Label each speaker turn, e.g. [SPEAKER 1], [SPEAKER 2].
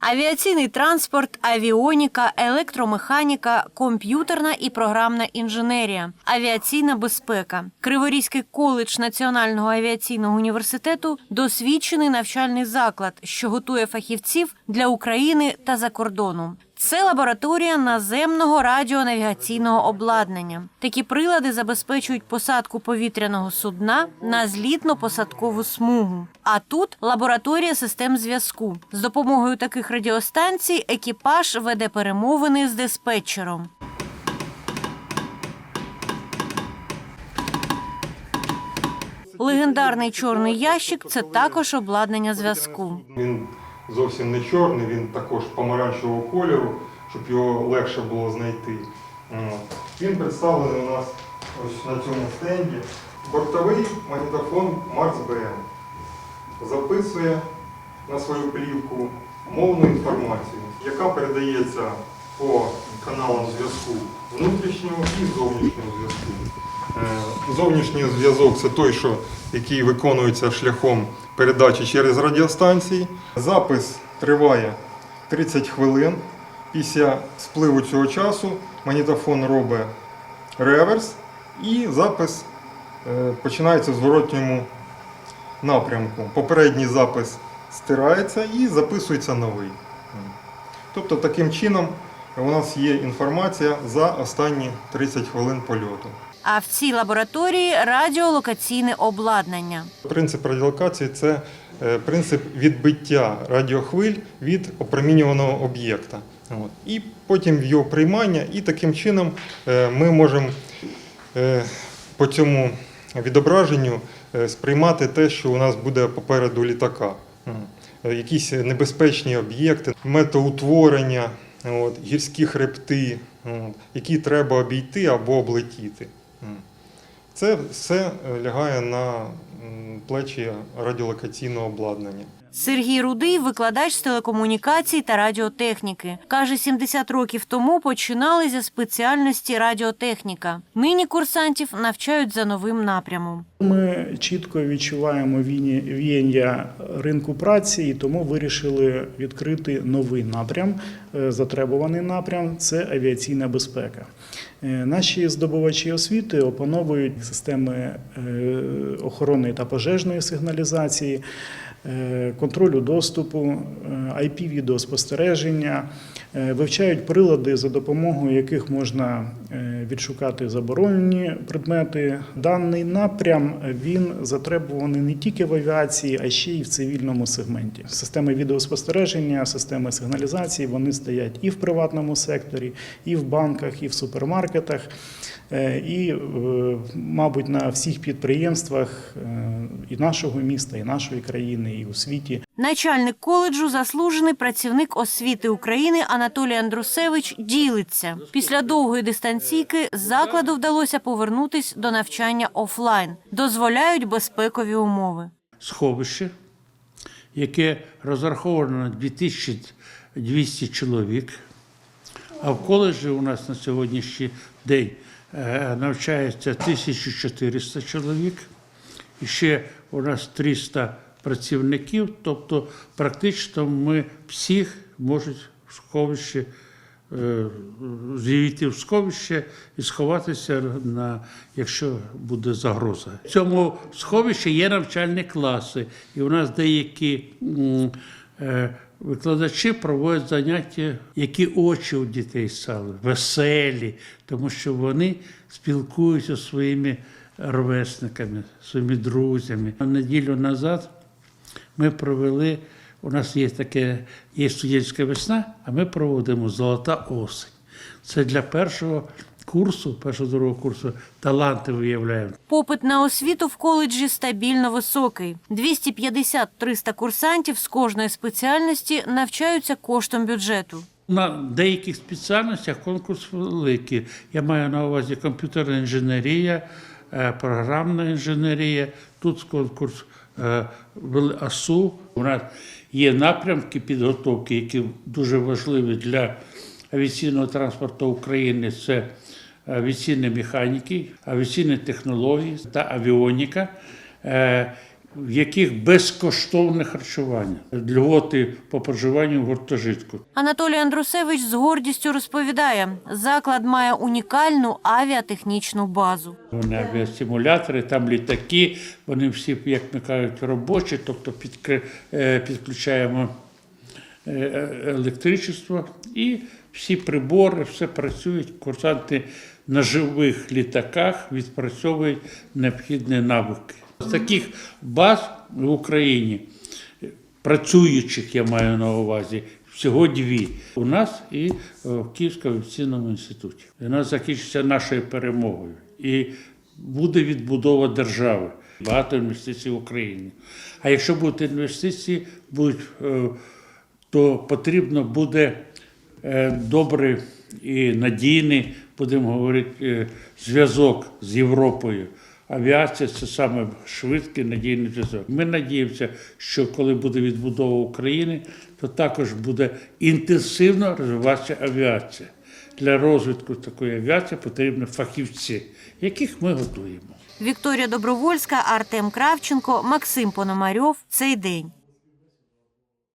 [SPEAKER 1] Авіаційний транспорт, авіоніка, електромеханіка, комп'ютерна і програмна інженерія, авіаційна безпека. Криворізький коледж Національного авіаційного університету досвідчений навчальний заклад, що готує фахівців для України та за кордону. Це лабораторія наземного радіонавігаційного обладнання. Такі прилади забезпечують посадку повітряного судна на злітно-посадкову смугу. А тут лабораторія систем зв'язку. З допомогою таких радіостанцій екіпаж веде перемовини з диспетчером. Легендарний чорний ящик це також обладнання зв'язку.
[SPEAKER 2] Зовсім не чорний, він також помаранчевого кольору, щоб його легше було знайти. Він представлений у нас ось на цьому стенді. Бортовий магнітофон Марс БМ. Записує на свою плівку мовну інформацію, яка передається по каналам зв'язку внутрішнього і зовнішнього зв'язку. Е, Зовнішній зв'язок це той, що, який виконується шляхом передачі через радіостанції. Запис триває 30 хвилин. Після спливу цього часу магнітофон робить реверс і запис е, починається в зворотньому напрямку. Попередній запис стирається і записується новий. Тобто таким чином у нас є інформація за останні 30 хвилин польоту.
[SPEAKER 1] А в цій лабораторії радіолокаційне обладнання.
[SPEAKER 2] Принцип радіолокації це е, принцип відбиття радіохвиль від опромінюваного об'єкта. І потім його приймання, і таким чином е, ми можемо е, по цьому відображенню сприймати те, що у нас буде попереду літака. Якісь небезпечні об'єкти, метеутворення, от, гірські хребти, от, які треба обійти або облетіти. Це все е, лягає на плечі радіолокаційного обладнання.
[SPEAKER 1] Сергій Рудий, викладач з телекомунікацій та радіотехніки. Каже, 70 років тому починали зі спеціальності радіотехніка. Нині курсантів навчають за новим напрямом.
[SPEAKER 3] Ми чітко відчуваємо віяння ринку праці, і тому вирішили відкрити новий напрям, е, затребуваний напрям це авіаційна безпека. Е, Наші здобувачі освіти опановують системи е, охоронної та пожежної сигналізації, контролю доступу, е, IP-відеоспостереження, е, вивчають прилади, за допомогою яких можна е, відшукати заборонені предмети. Даний напрям е, він затребуваний не тільки в авіації, а ще й в цивільному сегменті. Системи відеоспостереження, системи сигналізації вони стоять і в приватному секторі, і в банках, і в супермаркетах. Е, І, е, мабуть, на всіх підприємствах е, і нашого міста, і нашої країни, і у світі.
[SPEAKER 1] Начальник коледжу, заслужений працівник освіти України Анатолій Андрусевич ділиться. Після довгої дистанційки закладу вдалося повернутись до навчання офлайн. Дозволяють безпекові умови.
[SPEAKER 4] сховище, яке розраховано на 2200 чоловік. А в коледжі у нас на сьогоднішній день е, навчається 1400 чоловік. І ще у нас 300 працівників, тобто практично ми всіх можуть в сховище е, з'явити в сховище і сховатися, на, якщо буде загроза. В цьому сховищі є навчальні класи, і у нас деякі е, викладачі проводять заняття, які очі у дітей стали, веселі, тому що вони спілкуються зі своїми ровесниками, своїми друзями. Неділю назад ми провели. У нас є таке, є студентська весна, а ми проводимо золота осень. Це для першого курсу, першого другого курсу таланти виявляємо.
[SPEAKER 1] Попит на освіту в коледжі стабільно високий. 250-300 курсантів з кожної спеціальності навчаються коштом бюджету.
[SPEAKER 4] На деяких спеціальностях конкурс великий. Я маю на увазі комп'ютерна інженерія, е, програмна інженерія. Тут конкурс е, вели- АСУ. У нас є напрямки підготовки, які дуже важливі для авіаційного транспорту України. Це авіаційні механіки, авіаційні технології та авіоніка. В яких безкоштовне харчування, льготи по проживанню в гуртожитку.
[SPEAKER 1] Анатолій Андрусевич з гордістю розповідає, заклад має унікальну авіатехнічну базу.
[SPEAKER 4] Вони авіасимулятори, там літаки, вони всі, як ми кажуть, робочі, тобто е, підключаємо е, електричество і всі прибори, все працюють. Курсанти на живих літаках відпрацьовують необхідні навики. Таких баз в Україні працюючих, я маю на увазі, всього дві. У нас і е, в Київському авіаційному інституті. Вона закінчиться нашою перемогою. І буде відбудова держави. Багато інвестицій в Україні. А якщо будуть інвестиції, будуть, е, то потрібно буде е, добрий і надійний, будемо говорити, зв'язок з Європою. Авіація це саме швидкий надійний зв'язок. Ми надіємося, що коли буде відбудова України, то також буде інтенсивно розвиватися авіація. Для розвитку такої авіації потрібні фахівці, яких ми готуємо.
[SPEAKER 1] Вікторія Добровольська, Артем Кравченко, Максим Пономарьов. Цей день.